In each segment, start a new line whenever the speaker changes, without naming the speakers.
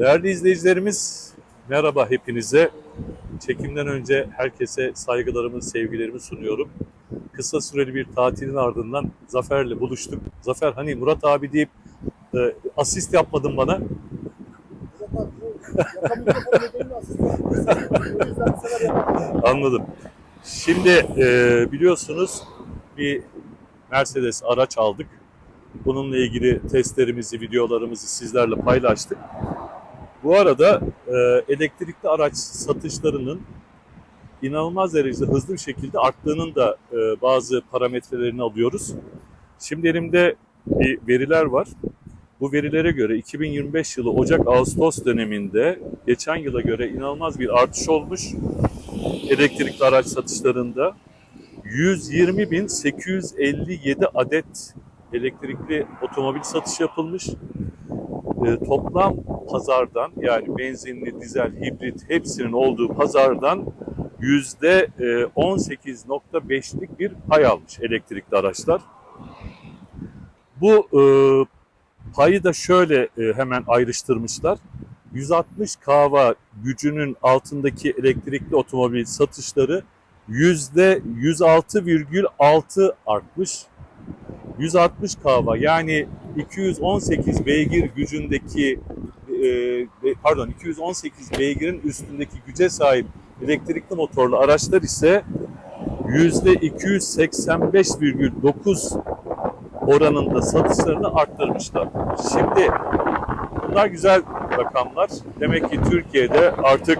Değerli izleyicilerimiz, merhaba hepinize. Çekimden önce herkese saygılarımı, sevgilerimi sunuyorum. Kısa süreli bir tatilin ardından Zafer'le buluştuk. Zafer hani Murat abi deyip e, asist yapmadın bana. Anladım. Şimdi e, biliyorsunuz bir Mercedes araç aldık. Bununla ilgili testlerimizi, videolarımızı sizlerle paylaştık. Bu arada e, elektrikli araç satışlarının inanılmaz derecede hızlı bir şekilde arttığının da e, bazı parametrelerini alıyoruz. Şimdi elimde bir veriler var. Bu verilere göre 2025 yılı Ocak-Ağustos döneminde geçen yıla göre inanılmaz bir artış olmuş elektrikli araç satışlarında. 120.857 adet elektrikli otomobil satış yapılmış. E, toplam pazardan yani benzinli, dizel, hibrit hepsinin olduğu pazardan yüzde e, 18.5'lik bir pay almış elektrikli araçlar. Bu e, payı da şöyle e, hemen ayrıştırmışlar. 160 kahva gücünün altındaki elektrikli otomobil satışları yüzde 106,6 artmış. 160 kahva yani 218 beygir gücündeki e, pardon 218 beygirin üstündeki güce sahip elektrikli motorlu araçlar ise yüzde 285,9 oranında satışlarını arttırmışlar. Şimdi bunlar güzel rakamlar. Demek ki Türkiye'de artık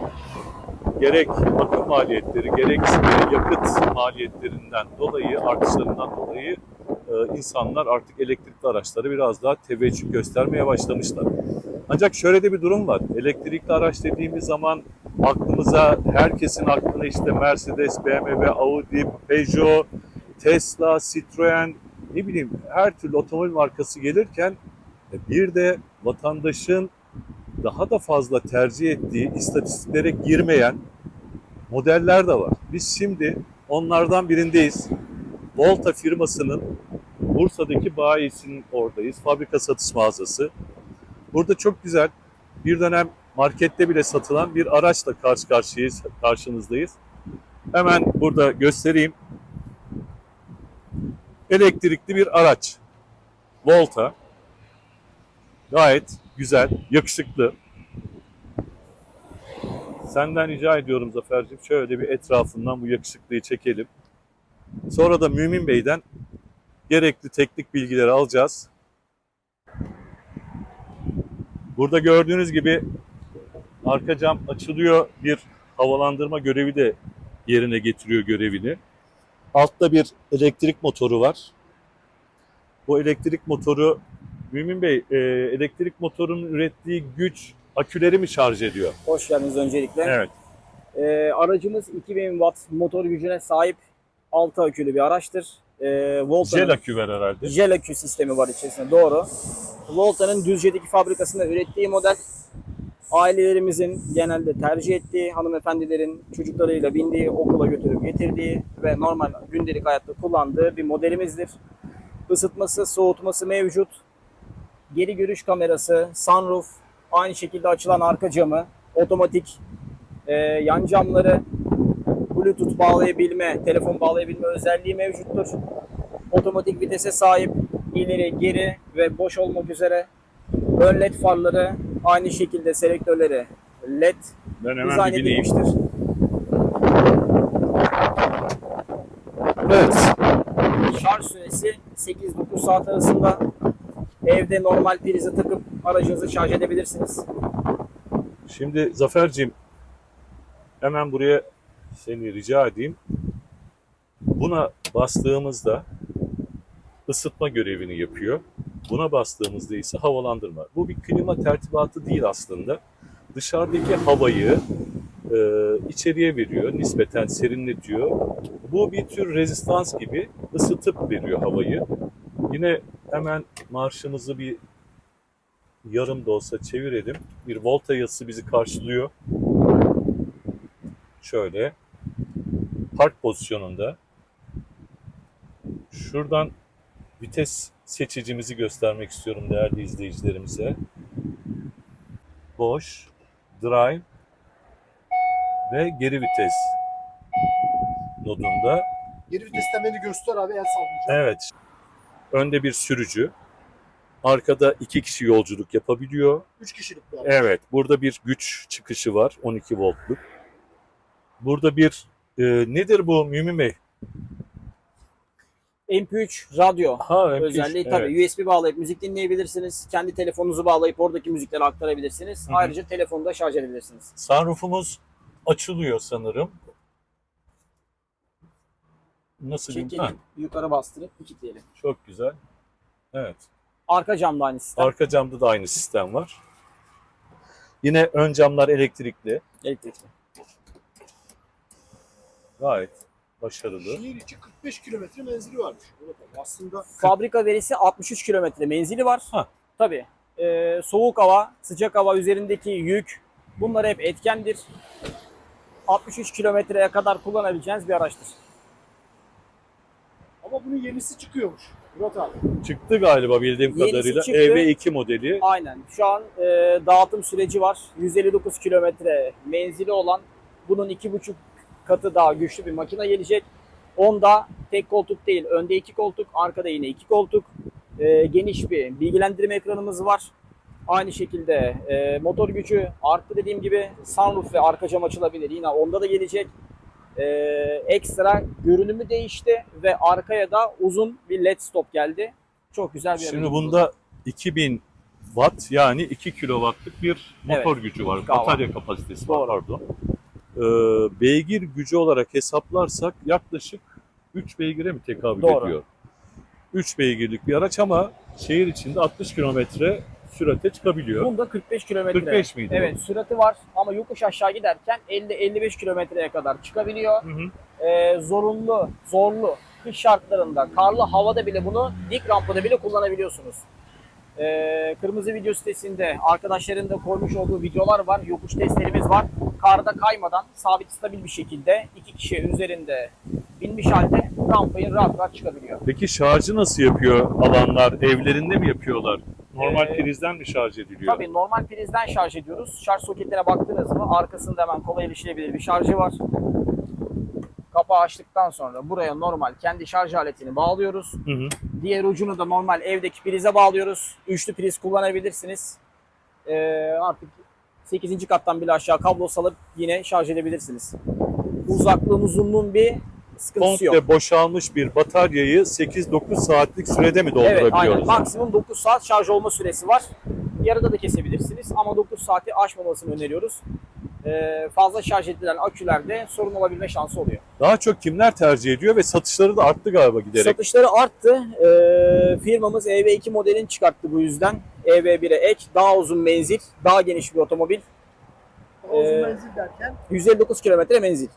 gerek bakım maliyetleri gerek yakıt maliyetlerinden dolayı artışlarından dolayı e, insanlar artık elektrikli araçları biraz daha teveccüh göstermeye başlamışlar. Ancak şöyle de bir durum var. Elektrikli araç dediğimiz zaman aklımıza herkesin aklına işte Mercedes, BMW, Audi, Peugeot, Tesla, Citroen ne bileyim her türlü otomobil markası gelirken e, bir de vatandaşın daha da fazla tercih ettiği istatistiklere girmeyen modeller de var. Biz şimdi onlardan birindeyiz. Volta firmasının Bursa'daki bayisinin oradayız. Fabrika satış mağazası. Burada çok güzel bir dönem markette bile satılan bir araçla karşı karşıyayız, karşınızdayız. Hemen burada göstereyim. Elektrikli bir araç. Volta. Gayet güzel, yakışıklı. Senden rica ediyorum Zafer'cim şöyle bir etrafından bu yakışıklıyı çekelim. Sonra da Mümin Bey'den gerekli teknik bilgileri alacağız. Burada gördüğünüz gibi arka cam açılıyor. Bir havalandırma görevi de yerine getiriyor görevini. Altta bir elektrik motoru var. Bu elektrik motoru Mümin Bey, e, elektrik motorunun ürettiği güç aküleri mi şarj ediyor?
Hoş geldiniz öncelikle.
Evet.
Ee, aracımız 2000 watt motor gücüne sahip 6 akülü bir araçtır. Ee, Volta'nın
Jel akü ver herhalde.
jel akü sistemi var içerisinde doğru. Volta'nın Düzce'deki fabrikasında ürettiği model ailelerimizin genelde tercih ettiği, hanımefendilerin çocuklarıyla bindiği, okula götürüp getirdiği ve normal gündelik hayatta kullandığı bir modelimizdir. Isıtması, soğutması mevcut. Geri görüş kamerası, sunroof, aynı şekilde açılan arka camı, otomatik e, yan camları, Bluetooth bağlayabilme, telefon bağlayabilme özelliği mevcuttur. Otomatik vitese sahip, ileri, geri ve boş olmak üzere ön led farları, aynı şekilde selektörleri led dizayn edilmiştir.
Evet.
Şarj süresi 8-9 saat arasında evde normal prize takıp aracınızı şarj edebilirsiniz.
Şimdi Zafer'cim hemen buraya seni rica edeyim. Buna bastığımızda ısıtma görevini yapıyor. Buna bastığımızda ise havalandırma. Bu bir klima tertibatı değil aslında. Dışarıdaki havayı e, içeriye veriyor, nispeten serinletiyor. Bu bir tür rezistans gibi ısıtıp veriyor havayı. Yine hemen marşımızı bir yarım da olsa çevirelim. Bir volta yazısı bizi karşılıyor. Şöyle. Park pozisyonunda. Şuradan vites seçicimizi göstermek istiyorum değerli izleyicilerimize. boş, drive ve geri vites modunda.
Geri vitesten beni göster abi el sallayacağım.
Evet. Önde bir sürücü. Arkada iki kişi yolculuk yapabiliyor.
3 kişilik bir.
Evet. Burada bir güç çıkışı var. 12 voltluk. Burada bir e, nedir bu Mümin Bey?
MP3 radyo
Ha, MP3,
özelliği
evet.
tabii USB bağlayıp müzik dinleyebilirsiniz. Kendi telefonunuzu bağlayıp oradaki müzikleri aktarabilirsiniz.
Hı hı.
Ayrıca telefonu da şarj edebilirsiniz.
Sunroofumuz açılıyor sanırım. Nasıl
Çekelim, yukarı bastırıp kilitleyelim.
çok güzel. Evet.
Arka camda aynı sistem.
Arka camda da aynı sistem var. Yine ön camlar elektrikli.
Elektrikli.
Gayet başarılı.
Şehir içi 45 kilometre menzili varmış. Aslında
Fabrika verisi 63 kilometre menzili var.
Ha.
Tabii. Ee, soğuk hava, sıcak hava üzerindeki yük bunlar hep etkendir. 63 kilometreye kadar kullanabileceğiniz bir araçtır.
ama bunun yenisi çıkıyormuş. Murat abi.
Çıktı galiba bildiğim
Yenisi
kadarıyla.
çıktı.
EV2 modeli.
Aynen. Şu an e, dağıtım süreci var. 159 kilometre menzili olan bunun iki buçuk katı daha güçlü bir makine gelecek. Onda tek koltuk değil, önde iki koltuk, arkada yine iki koltuk. E, geniş bir bilgilendirme ekranımız var. Aynı şekilde e, motor gücü arttı dediğim gibi sunroof ve arka cam açılabilir. Yine onda da gelecek. E, ekstra görünümü değişti ve arkaya da uzun bir led stop geldi. Çok güzel bir
Şimdi bunda 2000 watt yani 2 kilowattlık bir motor gücü var. Batarya kapasitesi var
Doğru.
pardon. Ee, beygir gücü olarak hesaplarsak yaklaşık 3 beygire mi tekabül
Doğru.
ediyor? 3 beygirlik bir araç ama şehir içinde 60 kilometre sürate çıkabiliyor.
Bunda 45 kilometre.
45 miydi?
Evet sürati var ama yokuş aşağı giderken 50-55 kilometreye kadar çıkabiliyor.
Hı hı.
Ee, zorunlu, zorlu kış şartlarında, karlı havada bile bunu dik rampada bile kullanabiliyorsunuz. Ee, Kırmızı Video sitesinde arkadaşların da koymuş olduğu videolar var. Yokuş testlerimiz var. Karda kaymadan sabit stabil bir şekilde iki kişi üzerinde binmiş halde rampayı rahat rahat çıkabiliyor.
Peki şarjı nasıl yapıyor alanlar? Evlerinde mi yapıyorlar? Normal
Ee,
prizden mi şarj ediliyor?
Tabii normal prizden şarj ediyoruz. Şarj soketine baktınız mı arkasında hemen kolay erişilebilir bir şarjı var. Kapağı açtıktan sonra buraya normal kendi şarj aletini bağlıyoruz.
Hı hı.
Diğer ucunu da normal evdeki prize bağlıyoruz. Üçlü priz kullanabilirsiniz. Ee, artık 8. kattan bile aşağı kablo salıp yine şarj edebilirsiniz. Uzaklığın uzunluğun bir sıkıntısı yok.
Komple boşalmış bir bataryayı 8-9 saatlik sürede mi
Evet aynen.
doldurabiliyoruz?
Maksimum 9 saat şarj olma süresi var. Yarıda da kesebilirsiniz ama 9 saati aşmamasını öneriyoruz. Ee, fazla şarj edilen akülerde sorun olabilme şansı oluyor.
Daha çok kimler tercih ediyor ve satışları da arttı galiba giderek.
Satışları arttı. Ee, firmamız EV2 modelini çıkarttı bu yüzden. EV1'e ek, daha uzun menzil, daha geniş bir otomobil.
Daha uzun
Ee,
menzil derken
159 kilometre menzil.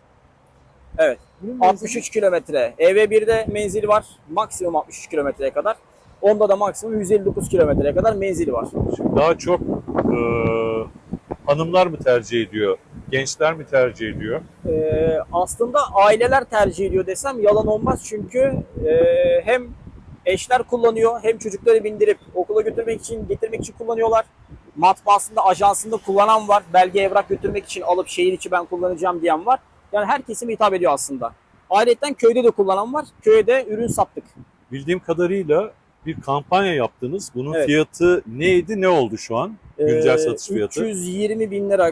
Evet.
bunun menzili
63 kilometre. EV1'de menzili var. Maksimum 63 kilometreye kadar. Onda da maksimum 159 kilometreye kadar menzili var.
Şimdi daha çok e, hanımlar mı tercih ediyor? Gençler mi tercih ediyor?
Ee, aslında aileler tercih ediyor desem yalan olmaz çünkü e, hem eşler kullanıyor hem çocukları bindirip okula götürmek için getirmek için kullanıyorlar. Matbaasında ajansında kullanan var. Belge evrak götürmek için alıp şehir içi ben kullanacağım diyen var. Yani her kesime hitap ediyor aslında. Ayrıca köyde de kullanan var. Köyde ürün sattık.
Bildiğim kadarıyla bir kampanya yaptınız. Bunun
Evet.
fiyatı neydi, ne oldu şu an? Güncel
Ee,
satış fiyatı.
320 bin lira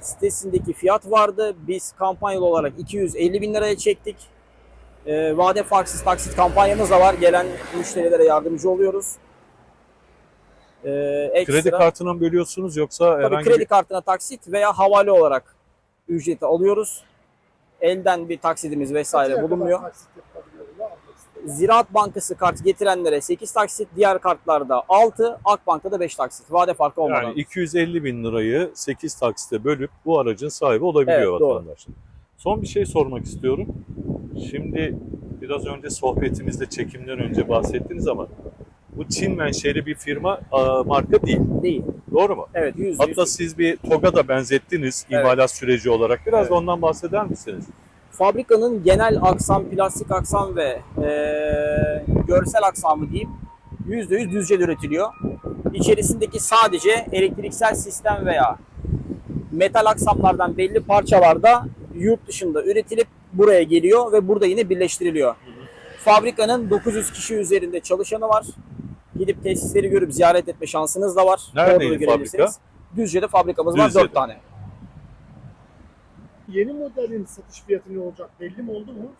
sitesindeki fiyat vardı. Biz kampanyalı olarak 250 bin liraya çektik. Ee, vade farksız taksit kampanyamız da var. Gelen müşterilere yardımcı oluyoruz. Ee, ekstra,
Kredi kartına mı bölüyorsunuz yoksa
tabii
herhangi
kredi
bir...
kartına taksit veya havale olarak ücreti alıyoruz. Elden bir taksidimiz vesaire
kadar
bulunmuyor.
taksit
Ziraat Bankası kart getirenlere 8 taksit, diğer kartlarda 6, Akbank'ta da 5 taksit. Vade farkı olmadan.
Yani 250 bin lirayı 8 taksite bölüp bu aracın sahibi olabiliyor
Evet, doğru.
vatandaş. Son bir şey sormak istiyorum. Şimdi biraz önce sohbetimizde çekimden önce bahsettiniz ama bu Çin menşeli bir firma marka değil.
Değil.
Doğru mu?
Evet, yüz
Hatta siz bir TOG'a da benzettiniz
Evet.
imalat süreci olarak. Biraz
Evet.
da ondan bahseder misiniz?
Fabrikanın genel aksam, plastik aksam ve eee, görsel aksamı diyeyim %100 Düzce'de üretiliyor. İçerisindeki sadece elektriksel sistem veya metal aksamlardan belli parçalarda yurt dışında üretilip buraya geliyor ve burada yine birleştiriliyor. Fabrikanın 900 kişi üzerinde çalışanı var. Gidip tesisleri görüp ziyaret etme şansınız da var.
Neredeydi fabrika?
Düzce'de fabrikamız var
Düzce'de.
4 tane.
Yeni modelin satış fiyatı ne olacak belli mi oldu mu?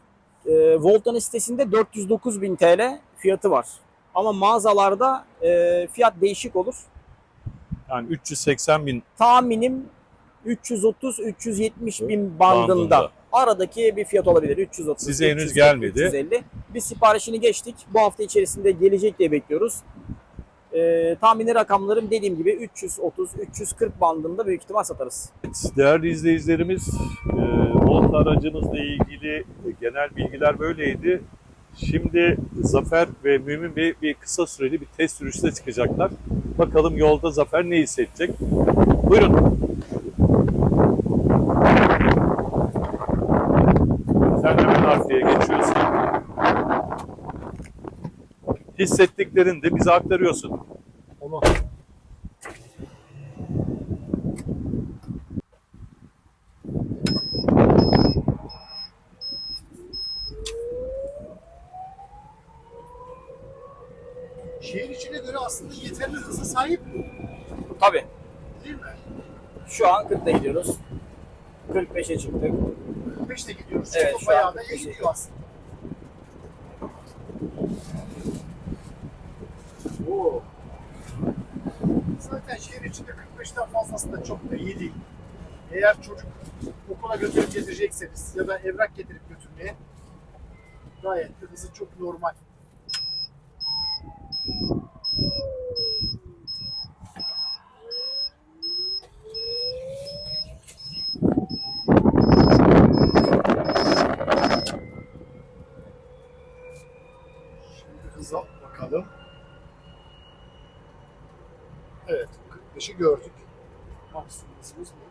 E, Volta'nın sitesinde 409 bin TL fiyatı var. Ama mağazalarda e, fiyat değişik olur.
Yani 380 bin
Tahminim 330-370 bin bandında.
Bandında.
Aradaki bir fiyat olabilir. 330,
Size henüz
340,
gelmedi.
350. Biz siparişini geçtik. Bu hafta içerisinde gelecek diye bekliyoruz. Ee, tahmini rakamlarım dediğim gibi 330-340 bandında büyük ihtimal satarız.
Değerli izleyicilerimiz, e, Volt aracımızla ilgili genel bilgiler böyleydi. Şimdi Zafer ve Mümin Bey bir kısa süreli bir test sürüşüne çıkacaklar. Bakalım yolda Zafer ne hissedecek? Buyurun. Sen hemen arkaya geçiyorsun. Hissettiklerini de bize aktarıyorsun.
Onu. Şehir içine göre aslında yeterli hıza sahip
Tabii.
değil mi?
Şu an 40'ta gidiyoruz. 45'e çıktık.
45'te gidiyoruz.
Evet,
Çok
şu an
bayağı da iyi
45'te.
gidiyor aslında. Zaten şehir içinde 45'ten fazlası da çok da iyi değil. Eğer çocuk okula götürüp getirecekseniz ya da evrak getirip götürmeye gayet de hızı çok normal. Şimdi hıza bakalım. Evet, 45'i gördük. Maksimum hızımız bu.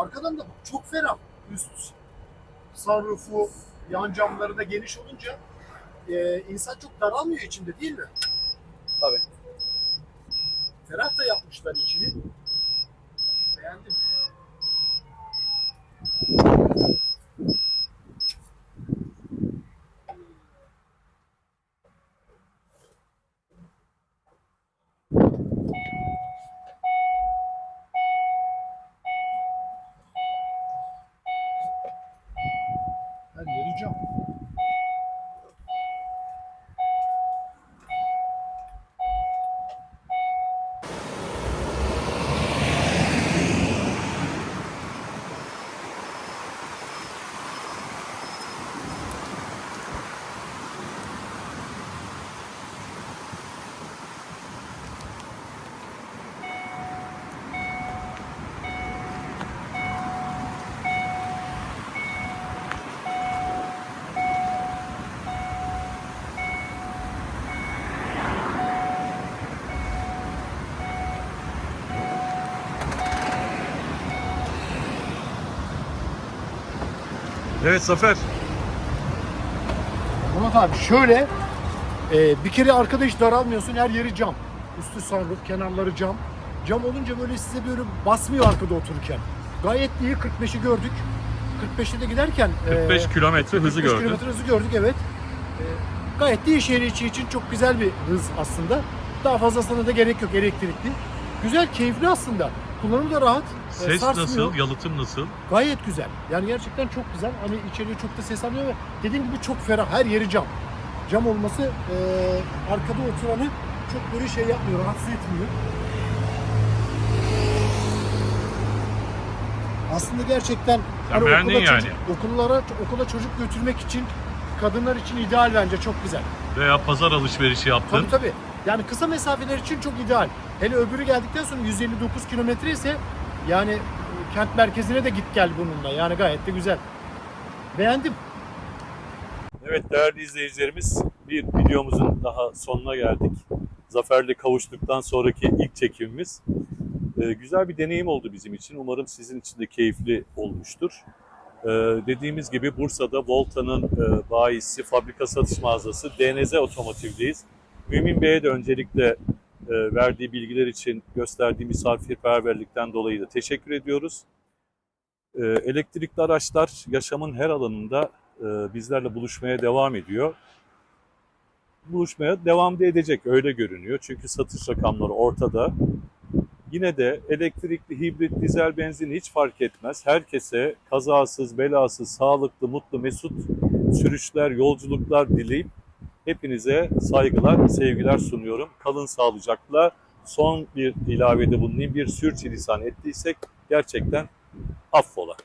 Arkadan da çok ferah. Üst sunroofu, yan camları da geniş olunca e, insan çok daralmıyor içinde değil mi?
Tabii.
Ferah da yapmışlar içini. Beğendim. Ben vereceğim.
Evet Zafer.
Murat abi şöyle e, bir kere arkada hiç daralmıyorsun her yeri cam. Üstü sunroof, kenarları cam. Cam olunca böyle size böyle basmıyor arkada otururken. Gayet iyi 45'i gördük. 45'te de giderken e,
45 kilometre hızı
45
gördün.
kilometre hızı gördük evet. E, gayet iyi şehir içi için çok güzel bir hız aslında. Daha fazlasına da gerek yok elektrikli. Güzel, keyifli aslında. Kullanımı da rahat. E,
Ses
sarsmıyor.
nasıl? Yalıtım nasıl?
Gayet güzel. Yani gerçekten çok güzel. Hani içeriye çok da ses almıyor ve dediğim gibi çok ferah. Her yeri cam. Cam olması eee, arkada oturanı çok böyle şey yapmıyor, rahatsız etmiyor. Aslında gerçekten
Sen beğendin
okula
yani.
çocuk- okullara okula çocuk götürmek için kadınlar için ideal bence çok güzel.
Veya pazar alışverişi yaptın.
Tabii tabii. Yani kısa mesafeler için çok ideal. Hele öbürü geldikten sonra 159 kilometre ise yani kent merkezine de git gel bununla. Yani gayet de güzel. Beğendim.
Evet değerli izleyicilerimiz bir videomuzun daha sonuna geldik. Zafer'le kavuştuktan sonraki ilk çekimimiz. Ee, güzel bir deneyim oldu bizim için. Umarım sizin için de keyifli olmuştur. Ee, dediğimiz gibi Bursa'da Volta'nın e, bayisi, fabrika satış mağazası DNZ Otomotiv'deyiz. Mümin Bey'e de öncelikle verdiği bilgiler için gösterdiği misafirperverlikten dolayı da teşekkür ediyoruz. E, elektrikli araçlar yaşamın her alanında e, bizlerle buluşmaya devam ediyor. Buluşmaya devam da edecek öyle görünüyor. Çünkü satış rakamları ortada. Yine de elektrikli, hibrit, dizel, benzin hiç fark etmez. Herkese kazasız, belasız, sağlıklı, mutlu, mesut sürüşler, yolculuklar dileyip hepinize saygılar, sevgiler sunuyorum. Kalın sağlıcakla. Son bir ilavede bulunayım. Bir sürçülisan ettiysek gerçekten affola.